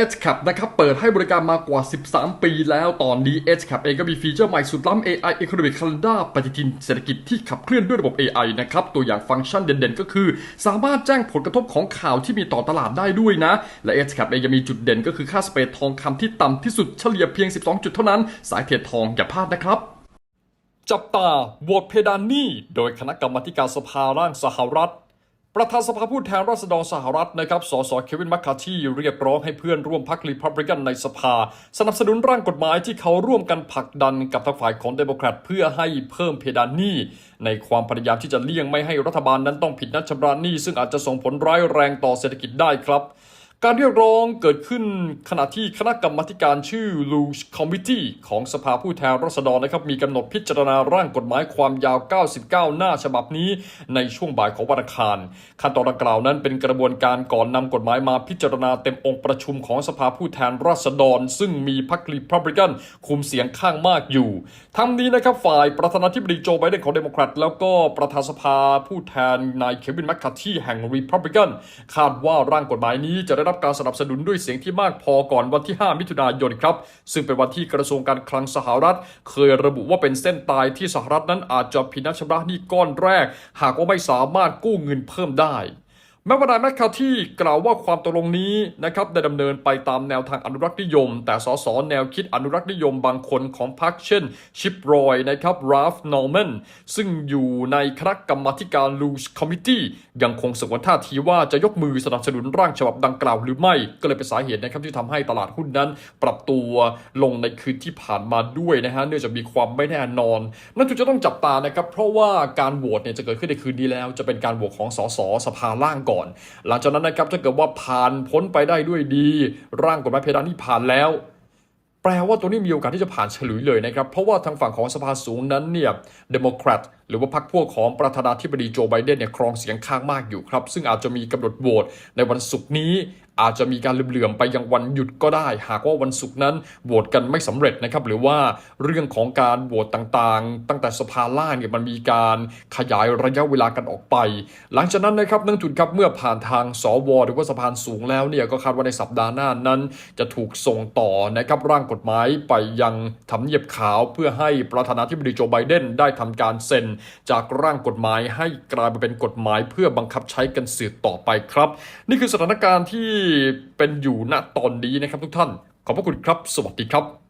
Edge Cap นะครับเปิดให้บริการมากว่า 13 ปีแล้วตอนนี้ Edge Cap เองก็มีฟีเจอร์ใหม่สุดล้ำ AI Economic Calendar ปฏิทินเศรษฐกิจที่ขับเคลื่อนด้วยระบบ AI นะครับตัวอย่างฟังก์ชันเด่นๆ ก็คือ สามารถแจ้งผลกระทบของข่าวที่มีต่อตลาดได้ด้วยนะ และ Edge Cap เองยังมีจุดเด่นก็คือค่าสเปรดทองคำที่ต่ำที่สุดเฉลี่ยเพียง 12 จุดเท่านั้น สายเทรดทองอย่าพลาดนะครับจับตาโหวตเพดานหนี้โดยคณะกรรมการสภาร่างสหรัฐ ประธานสภาผู้แทนราษฎรสหรัฐนะครับ สสเควินมัคคาที่เรียกร้องให้เพื่อนร่วมพรรครีพับลิกันในสภา สนับสนุนร่างกฎหมายที่เขาร่วมกันผลักดันกับทางฝ่ายของเดโมแครตเพื่อให้เพิ่มเพดานหนี้ ในความพยายามที่จะเลี่ยงไม่ให้รัฐบาลนั้นต้องผิดนัดชำระหนี้ ซึ่งอาจจะส่งผลร้ายแรงต่อเศรษฐกิจได้ครับ การเรียกร้องเกิดขึ้นขณะที่คณะกรรมการชื่อ Luge Committee ของสภาผู้แทนราษฎรนะครับมีกำหนดพิจารณาร่างกฎหมายความยาว 99 หน้าฉบับนี้ในช่วงบ่ายของวันอังคาร ขั้นตอนดังกล่าวนั้นเป็นกระบวนการก่อนนำกฎหมายมาพิจารณาเต็มองค์ประชุมของสภาผู้แทนราษฎร ซึ่งมีพรรครีพับลิกันคุมเสียงข้างมากอยู่ ทั้งนี้นะครับฝ่ายประธานาธิบดีโจไบเดนของเดโมแครตแล้วก็ประธานสภาผู้แทนนายเควินแมคคาที่แห่งรีพับลิกันคาดว่าร่างกฎหมายนี้จะได้รับับการสนับสนุนด้วยเสียงที่มากพอก่อนวันที่ 5 มิถุนายนครับ ซึ่งเป็นวันที่กระทรวงการคลังสหรัฐ เคยระบุว่าเป็นเส้นตายที่สหรัฐนั้นอาจจะผิดนัดชำระหนี้ก้อนแรก หากว่าไม่สามารถกู้เงินเพิ่มได้ แม้ว่านายแมคคาที่กล่าวว่าความตกลงนี้นะครับได้ดำเนินไปตามแนวทางอนุรักษ์นิยม แต่สสแนวคิดอนุรักษ์นิยมบางคนของพรรคเช่น ชิปรอยนะครับราฟนอร์แมนซึ่งอยู่ในคณะกรรมการลูชคอมมิตี้ยังคงสงวนท่าทีว่าจะยกมือสนับสนุนร่างฉบับดังกล่าวหรือไม่ ก็เลยเป็นสาเหตุนะครับที่ทำให้ตลาดหุ้นนั้น ปรับตัวลงในคืนที่ผ่านมาด้วยนะฮะเนื่องจากมีความไม่แน่นอน นั่นจุดจะต้องจับตานะครับเพราะว่าการโหวตเนี่ยจะเกิดขึ้นในคืนนี้แล้ว จะเป็นการโหวตของสสสภาล่างก่อนหลังจากนั้นนะครับถ้าเกิดว่าผ่านพ้นไปได้ด้วยดี ร่างกฎหมายเพดานที่ผ่านแล้ว แปลว่าตัวนี้มีโอกาสที่จะผ่านฉลุยเลยนะครับ เพราะว่าทางฝั่งของสภาสูงนั้นเนี่ยเดโมแครตหรือว่าพรรคพวกของประธานาธิบดีโจไบเดนเนี่ยครองเสียงข้างมากอยู่ครับ ซึ่งอาจจะมีกำหนดโหวตในวันศุกร์นี้ อาจจะมีการเหลื่อมไปยังวันหยุดก็ได้ หากว่าวันศุกร์นั้นโหวตกันไม่สำเร็จนะครับหรือว่าเรื่องของการโหวตต่างๆ ตั้งแต่สภาล่างเนี่ยมันมีการขยายระยะเวลากันออกไป หลังจากนั้นนะครับนักทุนครับเมื่อผ่านทางสวหรือว่าสภาสูงแล้วเนี่ยก็คาดว่าในสัปดาห์หน้านั้น จะถูกส่งต่อนะครับร่างกฎหมายไปยังทำเนียบขาวเพื่อให้ประธานาธิบดีโจไบเดนได้ทำการเซ็น จากร่างกฎหมายให้กลายมาเป็นกฎหมาย เพื่อบังคับใช้กันสืบต่อไปครับ นี่คือสถานการณ์ที่เป็นอยู่ณตอนนี้นะครับทุกท่าน ขอบพระคุณครับ สวัสดีครับ